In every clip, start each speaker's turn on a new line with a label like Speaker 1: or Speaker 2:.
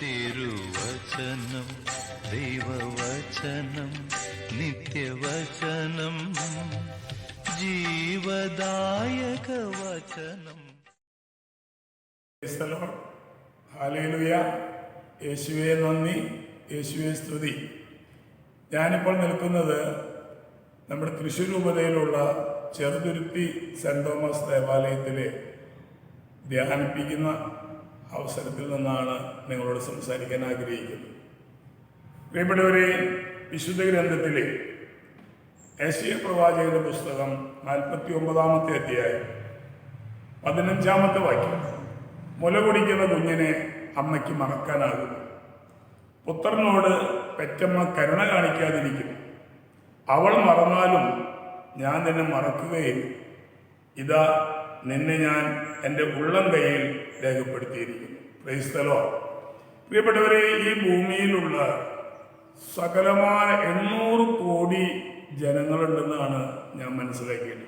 Speaker 1: തിരുവചനം ദൈവവചനം നിത്യവചനം ജീവദായക വചനം
Speaker 2: ഹാലേലുയ യേശുവെ നന്ദി. യേശുവെ സ്തുതി. ഞാനിപ്പോൾ നിൽക്കുന്നത് നമ്മുടെ തൃശ്ശൂർ രൂപതയിലുള്ള ചെറുതുരുത്തി സെന്റ് തോമസ് ദേവാലയത്തിലെ ധ്യാനിപ്പിക്കുന്ന അവസരത്തിൽ നിന്നാണ് നിങ്ങളോട് സംസാരിക്കാൻ ആഗ്രഹിക്കുന്നത്. പ്രിയപ്പെട്ടവരെ വിശുദ്ധ ഗ്രന്ഥത്തിലെ ഏഷ്യ പ്രവാചകന്റെ പുസ്തകം നാൽപ്പത്തി ഒമ്പതാമത്തെ അധ്യായം പതിനഞ്ചാമത്തെ വാക്യം. മുല കുടിക്കുന്ന കുഞ്ഞിനെ അമ്മയ്ക്ക് മറക്കാനാകും പുത്രനോട് പെറ്റമ്മ കരുണ കാണിക്കാതിരിക്കും അവൾ മറന്നാലും ഞാൻ നിന്നെ മറക്കുകയില്ല. ഇതാ നിന്നെ ഞാൻ എന്റെ ഉള്ളം കയ്യിൽ രേഖപ്പെടുത്തിയിരിക്കുന്നു. ക്രൈസ്തലോ പ്രിയപ്പെട്ടവരെ ഈ ഭൂമിയിലുള്ള സകലമായ എണ്ണൂറ് കോടി ജനങ്ങളുണ്ടെന്നാണ് ഞാൻ മനസ്സിലാക്കിയത്.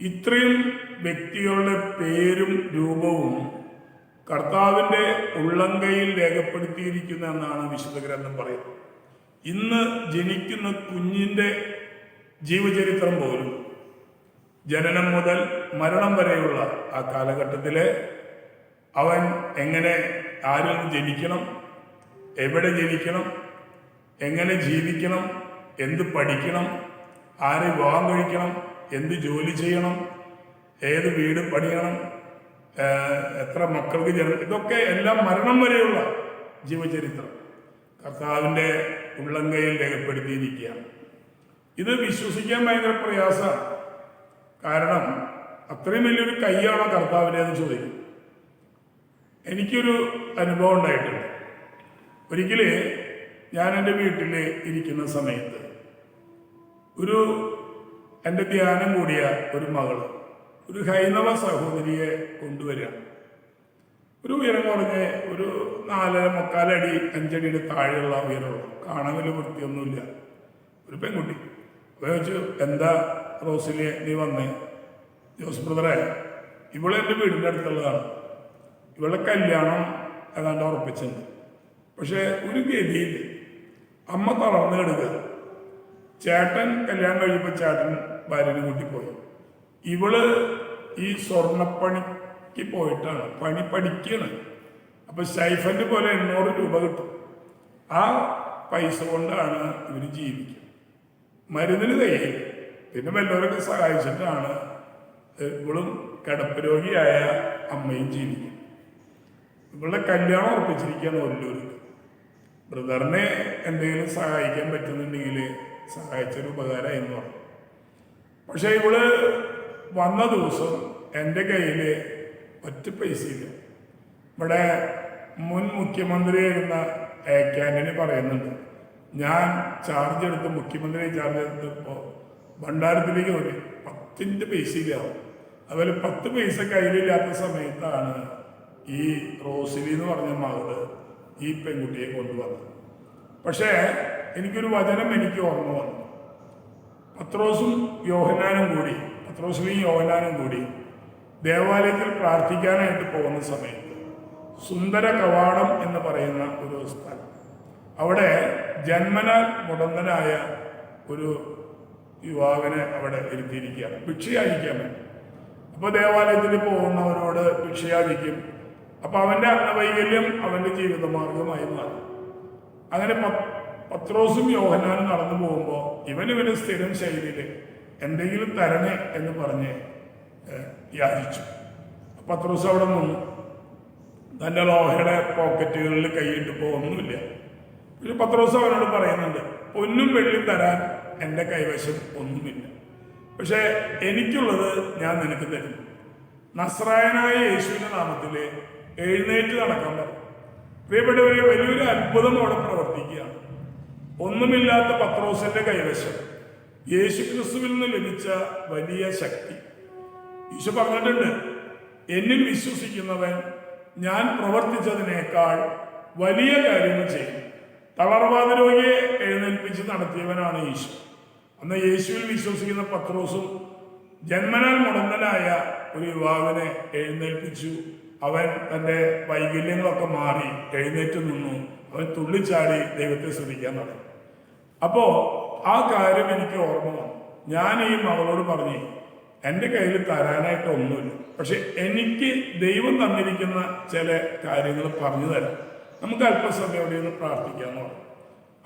Speaker 2: ഇത്രയും വ്യക്തികളുടെ പേരും രൂപവും കർത്താവിന്റെ ഉള്ളങ്കയിൽ രേഖപ്പെടുത്തിയിരിക്കുന്ന എന്നാണ് വിശുദ്ധ ഗ്രന്ഥം പറയുന്നത്. ഇന്ന് ജനിക്കുന്ന കുഞ്ഞിന്റെ ജീവചരിത്രം പോലും ജനനം മുതൽ മരണം വരെയുള്ള ആ കാലഘട്ടത്തിലെ അവൻ എങ്ങനെ ആരിൽ ജനിക്കണം എവിടെ ജനിക്കണം എങ്ങനെ ജീവിക്കണം എന്ത് പഠിക്കണം ആരെ വിവാഹം കഴിക്കണം എന്ത് ജോലി ചെയ്യണം ഏത് വീട് പണിയണം എത്ര മക്കൾക്ക് ജനം ഇതൊക്കെ എല്ലാം മരണം വരെയുള്ള ജീവചരിത്രം കർത്താവിന്റെ ഉള്ളങ്കയിൽ രേഖപ്പെടുത്തിയിരിക്കുകയാണ്. ഇത് വിശ്വസിക്കാൻ ഭയങ്കര പ്രയാസമാണ്. കാരണം അത്രയും വലിയൊരു കൈയാണോ കർത്താവിനെ എന്ന് ചോദിക്കും. എനിക്കൊരു അനുഭവം ഉണ്ടായിട്ടുണ്ട്. ഒരിക്കൽ ഞാൻ എന്റെ വീട്ടിൽ ഇരിക്കുന്ന സമയത്ത് ഒരു എന്റെ ധ്യാനം കൂടിയ ഒരു മകൾ ഒരു ഹൈന്ദവ സഹോദരിയെ കൊണ്ടുവരിക. ഒരു ഉയരം കുറഞ്ഞ് ഒരു നാലര മുക്കാലടി അഞ്ചടിയുടെ താഴെയുള്ള ഉയരമുള്ളൂ കാണാൻ വലിയ വൃത്തിയൊന്നുമില്ല. ഒരു പെൺകുട്ടി. അപ്പോൾ എന്താ റോസിലെ നീ വന്ന്. ജോസ് ബ്രദറെ ഇവളെ എന്റെ വീടിന്റെ അടുത്തുള്ളതാണ്. ഇവളെ കല്യാണം ഏതാണ്ട് ഉറപ്പിച്ചിട്ടുണ്ട്. പക്ഷേ ഒരു ഗതിയിൽ അമ്മ തളർന്നു കിടക്കുക. ചേട്ടൻ കല്യാണം കഴിയുമ്പോൾ ചേട്ടൻ ഭാര്യനെ കൂട്ടിപ്പോയി. ഇവൾ ഈ സ്വർണപ്പണിക്ക് പോയിട്ടാണ് പണി പഠിക്കുകയാണ്. അപ്പൊ സ്റ്റൈഫന്റെ പോലെ എണ്ണൂറ് രൂപ കിട്ടും. ആ പൈസ കൊണ്ടാണ് ഇവർ ജീവിക്കുക മരുന്നിന് തയ്യൽ പിന്നെ വല്ലവരൊക്കെ സഹായിച്ചിട്ടാണ് ഇവളും കിടപ്പരോഗിയായ അമ്മയും ജീവിക്കും ഇവളുടെ കല്യാണം ഉറപ്പിച്ചിരിക്കുകയാണ് ഒല്ലൂർക്ക് ബ്രദറിനെ എന്തെങ്കിലും സഹായിക്കാൻ പറ്റുന്നുണ്ടെങ്കിൽ സഹായിച്ചൊരു ഉപകാരമായി എന്ന് പറഞ്ഞു. പക്ഷേ ഇവൾ വന്ന ദിവസം എന്റെ കയ്യിൽ ഒറ്റ ഇല്ല ഇവിടെ മുൻ മുഖ്യമന്ത്രിയായിരുന്ന എ കെ പറയുന്നുണ്ട് ഞാൻ ചാർജ് എടുത്ത് മുഖ്യമന്ത്രിയെ ചാർജ് എടുത്തപ്പോൾ ഭണ്ഡാരത്തിലേക്ക് നോക്കി. പത്തിന്റെ പൈസയിലാവും അതുപോലെ പത്ത് പൈസ കയ്യിലില്ലാത്ത സമയത്താണ് ഈ റോസിലി എന്ന് പറഞ്ഞ മകൾ ഈ പെൺകുട്ടിയെ കൊണ്ടുവന്നത്. പക്ഷേ എനിക്കൊരു വചനം എനിക്ക് ഓർമ്മ വന്നു. പത്രോസും യോഹനാനും കൂടി പത്രോസിലെയും യോഹനാനും കൂടി ദേവാലയത്തിൽ പ്രാർത്ഥിക്കാനായിട്ട് പോകുന്ന സമയത്ത് സുന്ദര കവാടം എന്ന് പറയുന്ന ഒരു സ്ഥലം. അവിടെ ജന്മനാൽ മുടന്തനായ ഒരു യുവാവിനെ അവിടെ ഇരുത്തിയിരിക്കുക. ഭിക്ഷയായിരിക്കാൻ വേണ്ടി. അപ്പോൾ ദേവാലയത്തിൽ പോകുന്നവരോട് ഭിക്ഷയാദിക്കും അപ്പോൾ അവന്റെ അന്നവൈകല്യം അവന്റെ ജീവിതമാർഗമായി മാറി. അങ്ങനെ പത്രോസും യോഹനാനും നടന്നു പോകുമ്പോൾ ഇവനിവന് ഇവന് സ്ഥിരം ശൈലിയിൽ എന്തെങ്കിലും തരണേ എന്ന് പറഞ്ഞ് യാചിച്ചു. പത്രോസ് അവിടെ നിന്നു. തന്റെ ലോഹയുടെ പോക്കറ്റുകളിൽ കൈയിട്ട് പോകുന്നില്ല പത്രോസ് അവനോട് പറയുന്നുണ്ട് പൊന്നും വെള്ളി തരാൻ എന്റെ കൈവശം ഒന്നുമില്ല. പക്ഷേ എനിക്കുള്ളത് ഞാൻ നിനക്ക് തരും. നസ്രായനായ യേശുവിന്റെ നാമത്തിൽ എഴുന്നേറ്റ് നടക്കാൻ പ്രിയപ്പെട്ടവരെ വലിയൊരു അത്ഭുതം അവിടെ പ്രവർത്തിക്കുകയാണ്. ഒന്നുമില്ലാത്ത പത്രോസിന്റെ കൈവശം യേശു ക്രിസ്തുവിൽ നിന്ന് ലഭിച്ച വലിയ ശക്തി. ഈശോ പറഞ്ഞിട്ടുണ്ട് എന്നിൽ വിശ്വസിക്കുന്നവൻ ഞാൻ പ്രവർത്തിച്ചതിനേക്കാൾ വലിയ കാര്യങ്ങൾ ചെയ്യും. തളർവാദ രോഗിയെ എഴുന്നേൽപ്പിച്ച് നടത്തിയവനാണ് ഈശോ. അന്ന് യേശുവിൽ വിശ്വസിക്കുന്ന പത്രോസും ജന്മനാൽ മുടന്തനായ ഒരു യുവാവിനെ എഴുന്നേൽപ്പിച്ചു. അവൻ തന്റെ വൈകല്യങ്ങളൊക്കെ മാറി എഴുന്നേറ്റ് നിന്നു. അവൻ തുള്ളിച്ചാടി ദൈവത്തെ ശ്രദ്ധിക്കാൻ തുടങ്ങി അപ്പോ ആ കാര്യം എനിക്ക് ഓർമ്മ വന്നു. ഞാൻ ഈ മകളോട് പറഞ്ഞു എന്റെ കയ്യിൽ തരാനായിട്ട് ഒന്നുമില്ല. പക്ഷെ എനിക്ക് ദൈവം തന്നിരിക്കുന്ന ചില കാര്യങ്ങൾ പറഞ്ഞു തരാം. നമുക്ക് അല്പസമയം അവിടെ നിന്ന് പ്രാർത്ഥിക്കാമെന്ന് പറഞ്ഞു.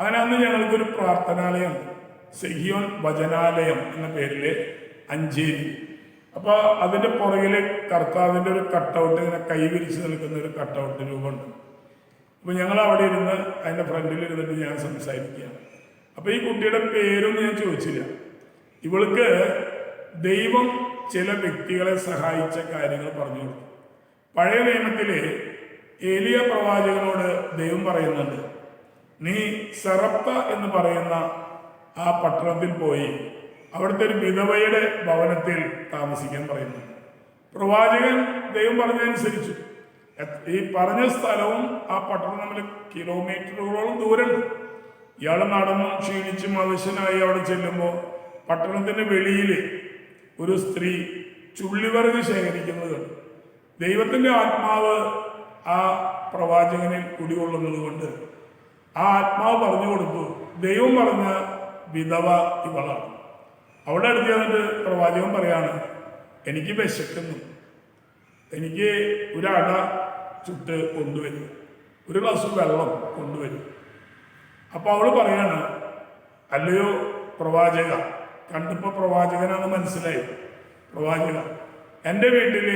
Speaker 2: അങ്ങനെ അന്ന് ഞങ്ങൾക്കൊരു പ്രാർത്ഥനാലയം സെഹിയോൻ വചനാലയം എന്ന പേരിൽ അഞ്ചേരി. അപ്പോൾ അതിന്റെ പുറകിൽ കർത്താവിന്റെ ഒരു കട്ടൗട്ട് ഇങ്ങനെ കൈവിരിച്ച് നിൽക്കുന്ന ഒരു കട്ടൗട്ട് രൂപമുണ്ട്. അപ്പോൾ ഞങ്ങൾ അവിടെ ഇരുന്ന് അതിന്റെ ഫ്രണ്ടിൽ ഇരുന്നിട്ട് ഞാൻ സംസാരിക്കുകയാണ്. അപ്പോൾ ഈ കുട്ടിയുടെ പേരൊന്നും ഞാൻ ചോദിച്ചില്ല. ഇവൾക്ക് ദൈവം ചില വ്യക്തികളെ സഹായിച്ച കാര്യങ്ങൾ പറഞ്ഞു കൊടുത്തു. പഴയ നിയമത്തിൽ ഏലിയ പ്രവാചകനോട് ദൈവം പറയുന്നുണ്ട് നീ സെറപ്പ എന്ന് പറയുന്ന ആ പട്ടണത്തിൽ പോയി അവിടുത്തെ ഒരു വിധവയുടെ ഭവനത്തിൽ താമസിക്കാൻ പറയുന്നു. പ്രവാചകൻ ദൈവം പറഞ്ഞതനുസരിച്ചു ഈ പറഞ്ഞ സ്ഥലവും ആ പട്ടണം തമ്മിൽ കിലോമീറ്ററുകളോളം ദൂരമുണ്ട്. ഇയാൾ നടന്നും ക്ഷീണിച്ചും ആവശ്യനായി അവിടെ ചെല്ലുമ്പോൾ പട്ടണത്തിന്റെ വെളിയിൽ ഒരു സ്ത്രീ ചുള്ളിവർഗ് ശേഖരിക്കുന്നത് ദൈവത്തിന്റെ ആത്മാവ് ആ പ്രവാചകനിൽ കുടികൊള്ളുന്നത് കൊണ്ട് ആ ആത്മാവ് പറഞ്ഞു കൊടുത്തു. ദൈവം പറഞ്ഞ വിധവ ഇവളാണ്. അവിടെ അടുത്ത് ചെന്നിട്ട് പ്രവാചകൻ പറയാണ് എനിക്ക് വിശക്കുന്നു. എനിക്ക് ഒരു അട ചുട്ട് കൊണ്ടുവരും. ഒരു ഗ്ലാസ് വെള്ളം കൊണ്ടുവരും. അപ്പോൾ അവൾ പറയാണ് അല്ലയോ പ്രവാചക കണ്ടിപ്പോൾ പ്രവാചകനാണ് മനസ്സിലായി പ്രവാചക എന്റെ വീട്ടിൽ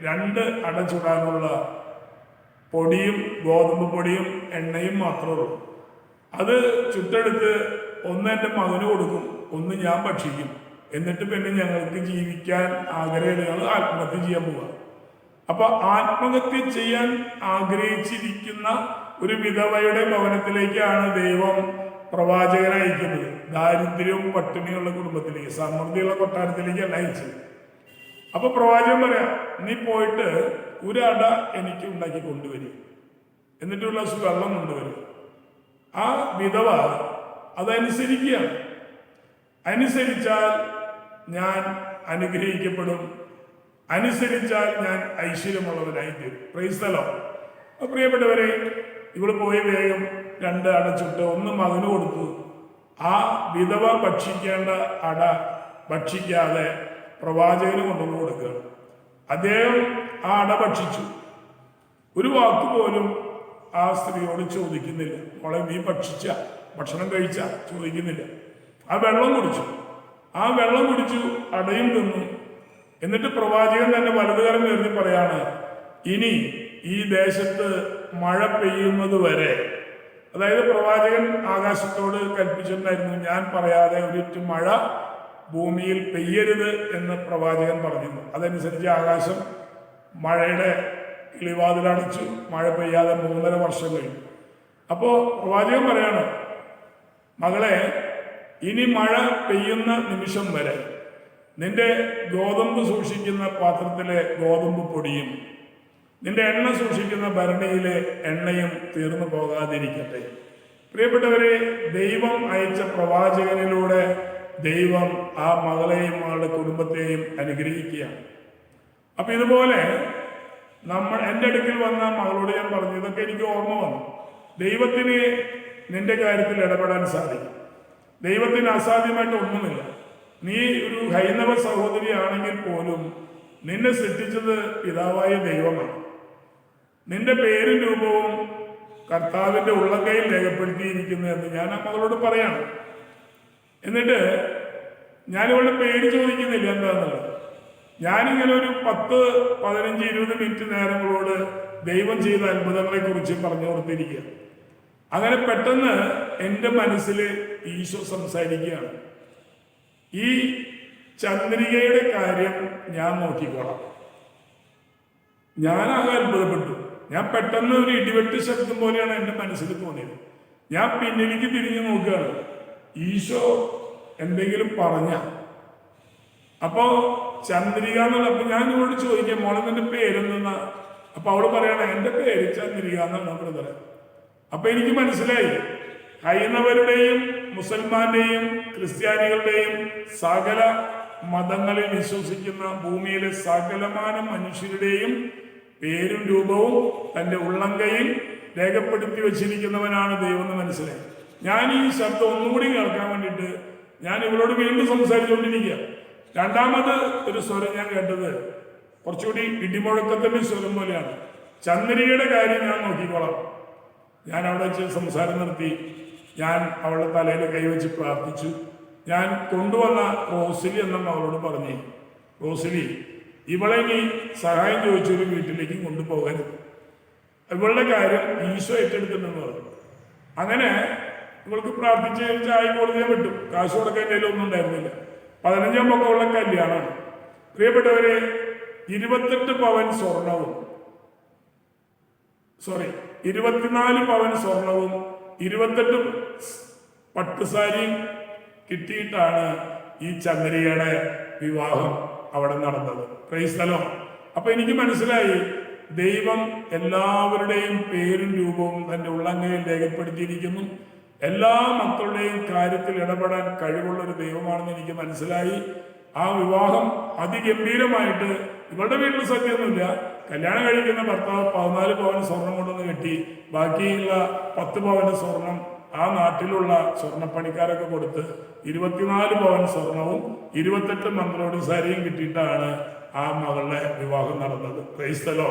Speaker 2: രണ്ട് അട ചുടാനുള്ള പൊടിയും ഗോതമ്പ് പൊടിയും എണ്ണയും മാത്രമേ ഉള്ളൂ. അത് ചുട്ടെടുത്ത് ഒന്ന് എന്റെ മകന് കൊടുക്കും ഒന്ന് ഞാൻ ഭക്ഷിക്കും. എന്നിട്ട് പിന്നെ ഞങ്ങൾക്ക് ജീവിക്കാൻ ആഗ്രഹം ഞങ്ങൾ ആത്മഹത്യ ചെയ്യാൻ പോവുക. അപ്പൊ ആത്മഹത്യ ചെയ്യാൻ ആഗ്രഹിച്ചിരിക്കുന്ന ഒരു വിധവയുടെ ഭവനത്തിലേക്കാണ് ദൈവം പ്രവാചകനെ അയക്കുന്നത്. ദാരിദ്ര്യവും പട്ടിണിയുള്ള കുടുംബത്തിലേക്ക് സമൃദ്ധിയുള്ള കൊട്ടാരത്തിലേക്ക് അല്ല അയച്ചത്. അപ്പൊ പ്രവാചകൻ പറയാം നീ പോയിട്ട് ഒരു അട എനിക്ക് ഉണ്ടാക്കി കൊണ്ടുവരും. എന്നിട്ടുള്ള വെള്ളം കൊണ്ടുവരും. ആ വിധവ അതനുസരിക്കുകയാണ് അനുസരിച്ചാൽ ഞാൻ അനുഗ്രഹിക്കപ്പെടും. അനുസരിച്ചാൽ ഞാൻ ഐശ്വര്യമുള്ളവനായി തീരും പ്രൈസ്തലോ പ്രിയപ്പെട്ടവരെ ഇവിടെ പോയ വേഗം രണ്ട് അട ചുട്ട് ഒന്ന് മകന് കൊടുത്തു. ആ വിധവ ഭക്ഷിക്കേണ്ട അട ഭക്ഷിക്കാതെ പ്രവാചകന് കൊണ്ടുവന്ന് കൊടുക്കുകയാണ്. അദ്ദേഹം ആ അട ഭക്ഷിച്ചു. ഒരു വാക്ക് പോലും ആ സ്ത്രീയോട് ചോദിക്കുന്നില്ല. മോളെ നീ ഭക്ഷിച്ച? ഭക്ഷണം കഴിച്ച ചോദിക്കുന്നില്ല. ആ വെള്ളം കുടിച്ചു. ആ വെള്ളം കുടിച്ചു അടയും തിന്നു. എന്നിട്ട് പ്രവാചകൻ തന്നെ വലതുകാരം കരുതി പറയാണ് ഇനി ഈ ദേശത്ത് മഴ പെയ്യുന്നത് വരെ. അതായത് പ്രവാചകൻ ആകാശത്തോട് കൽപ്പിച്ചിട്ടുണ്ടായിരുന്നു ഞാൻ പറയാതെ ഒരിറ്റ് മഴ ഭൂമിയിൽ പെയ്യരുത് എന്ന് പ്രവാചകൻ പറഞ്ഞിരുന്നു. അതനുസരിച്ച് ആകാശം മഴയുടെ കിളിവാതിലടച്ചു മഴ പെയ്യാതെ മൂന്നര വർഷം കഴിഞ്ഞു. അപ്പോ പ്രവാചകൻ പറയാണ് മകളെ ഇനി മഴ പെയ്യുന്ന നിമിഷം വരെ നിന്റെ ഗോതമ്പ് സൂക്ഷിക്കുന്ന പാത്രത്തിലെ ഗോതമ്പ് പൊടിയും നിന്റെ എണ്ണ സൂക്ഷിക്കുന്ന ഭരണിയിലെ എണ്ണയും തീർന്നു പോകാതിരിക്കട്ടെ. പ്രിയപ്പെട്ടവരെ ദൈവം അയച്ച പ്രവാചകനിലൂടെ ദൈവം ആ മകളെയും അവളുടെ കുടുംബത്തെയും അനുഗ്രഹിക്കുകയാണ്. അപ്പൊ ഇതുപോലെ നമ്മൾ എന്റെ അടുക്കൽ വന്ന മകളോട് ഞാൻ പറഞ്ഞു ഇതൊക്കെ എനിക്ക് ഓർമ്മ വന്നു. ദൈവത്തിന് നിന്റെ കാര്യത്തിൽ ഇടപെടാൻ സാധിക്കും. ദൈവത്തിന് അസാധ്യമായിട്ട് ഒന്നുമില്ല. നീ ഒരു ഹൈന്ദവ സഹോദരിയാണെങ്കിൽ പോലും നിന്നെ സൃഷ്ടിച്ചത് പിതാവായ ദൈവമാണ്. നിന്റെ പേരും രൂപവും കർത്താവിന്റെ ഉള്ളക്കയിൽ രേഖപ്പെടുത്തിയിരിക്കുന്നു എന്ന് ഞാൻ അമ്മകളോട് മകളോട് പറയാണ്. എന്നിട്ട് ഞാനിവളുടെ പേര് ചോദിക്കുന്നില്ല എന്താണെന്നുള്ളത് ഞാനിങ്ങനെ ഒരു പത്ത് പതിനഞ്ച് ഇരുപത് മിനിറ്റ് നേരങ്ങളോട് ദൈവം ചെയ്ത അത്ഭുതങ്ങളെ കുറിച്ച് പറഞ്ഞു കൊടുത്തിരിക്കുക അങ്ങനെ പെട്ടെന്ന് എന്റെ മനസ്സിൽ ഈശോ സംസാരിക്കുകയാണ്. ഈ ചന്ദ്രികയുടെ കാര്യം ഞാൻ നോക്കിക്കോളാം. ഞാനാകെ അത്ഭുതപ്പെട്ടു. ഞാൻ പെട്ടെന്ന് ഒരു ഇടിവെട്ട് ശബ്ദം പോലെയാണ് എന്റെ മനസ്സിൽ തോന്നിയത്. ഞാൻ പിന്നിലേക്ക് തിരിഞ്ഞു നോക്കുകയാണ്. ഈശോ എന്തെങ്കിലും പറഞ്ഞ. അപ്പോ ചന്ദ്രിക എന്നുള്ള ഞാൻ ഇവളോട് ചോദിക്കാം മോളെ നിന്റെ പേരെന്തെന്നാ? അപ്പൊ അവൾ പറയണ എന്റെ പേര് ചന്ദ്രിക എന്നാണ് ബ്രദറെ അപ്പൊ എനിക്ക് മനസ്സിലായി. ഹൈന്ദവരുടെയും മുസൽമാന്റെയും ക്രിസ്ത്യാനികളുടെയും സകല മതങ്ങളിൽ വിശ്വസിക്കുന്ന ഭൂമിയിലെ സകലമാന മനുഷ്യരുടെയും പേരും രൂപവും തന്റെ ഉള്ളങ്കയിൽ രേഖപ്പെടുത്തി വച്ചിരിക്കുന്നവനാണ് ദൈവം എന്ന് മനസ്സിലായി. ഞാൻ ഈ ശബ്ദം ഒന്നുകൂടി കേൾക്കാൻ വേണ്ടിയിട്ട് ഞാൻ ഇവളോട് വീണ്ടും സംസാരിച്ചുകൊണ്ടിരിക്കുക. രണ്ടാമത് ഒരു സ്വരം ഞാൻ കേട്ടത് കുറച്ചുകൂടി ഇടിമുഴക്കത്തിന്റെ സ്വരം പോലെയാണ്. ചന്ദ്രികയുടെ കാര്യം ഞാൻ നോക്കിക്കോളാം. ഞാൻ അവിടെ വെച്ച് സംസാരം നടത്തി. ഞാൻ അവളുടെ തലയിൽ കൈവച്ച് പ്രാർത്ഥിച്ചു. ഞാൻ കൊണ്ടുവന്ന റോസിലി എന്ന അവളോട് പറഞ്ഞു. റോസിലി ഇവളെ നീ സഹായം ചോദിച്ചൊരു വീട്ടിലേക്ക് കൊണ്ടുപോകരുത്. ഇവളുടെ കാര്യം ഈശോ ഏറ്റെടുത്തിട്ടുണ്ടെന്ന് പറഞ്ഞു. അങ്ങനെ ഇവൾക്ക് പ്രാർത്ഥിച്ച് ചായ കൊടുക്കാൻ വിട്ടു. കാശ് കൊടുക്കാൻ ഒന്നും ഉണ്ടായിരുന്നില്ല. പതിനഞ്ചാം പക്കമുള്ള കല്യാണമാണ്. പ്രിയപ്പെട്ടവരെ ഇരുപത്തെട്ട് പവൻ സ്വർണവും. സോറി ഇരുപത്തിനാല് പവൻ സ്വർണവും ഇരുപത്തെട്ട് പട്ടുസാരിയും കിട്ടിയിട്ടാണ് ഈ ചന്ദ്രികയുടെ വിവാഹം അവിടെ നടന്നത്. ക്രൈസ്തലോ അപ്പൊ എനിക്ക് മനസ്സിലായി ദൈവം എല്ലാവരുടെയും പേരും രൂപവും തന്റെ ഉള്ളങ്ങയിൽ രേഖപ്പെടുത്തിയിരിക്കുന്നു. എല്ലാ മക്കളുടെയും കാര്യത്തിൽ ഇടപെടാൻ കഴിവുള്ള ഒരു ദൈവമാണെന്ന് എനിക്ക് മനസ്സിലായി. ആ വിവാഹം അതിഗംഭീരമായിട്ട് ഇവളുടെ വീട്ടിൽ സദ്യയൊന്നുമില്ല കല്യാണം കഴിക്കുന്ന ഭർത്താവ് പതിനാല് പവൻ സ്വർണം കൊണ്ടുവന്ന് കെട്ടി ബാക്കിയുള്ള പത്ത് പവന് സ്വർണം ആ നാട്ടിലുള്ള സ്വർണപ്പണിക്കാരൊക്കെ കൊടുത്ത് ഇരുപത്തിനാല് പവൻ സ്വർണവും ഇരുപത്തെട്ട് മന്ത്രോടി സാരിയും കിട്ടിയിട്ടാണ് ആ മകളുടെ വിവാഹം നടന്നത്. ക്രൈസ്തലോ?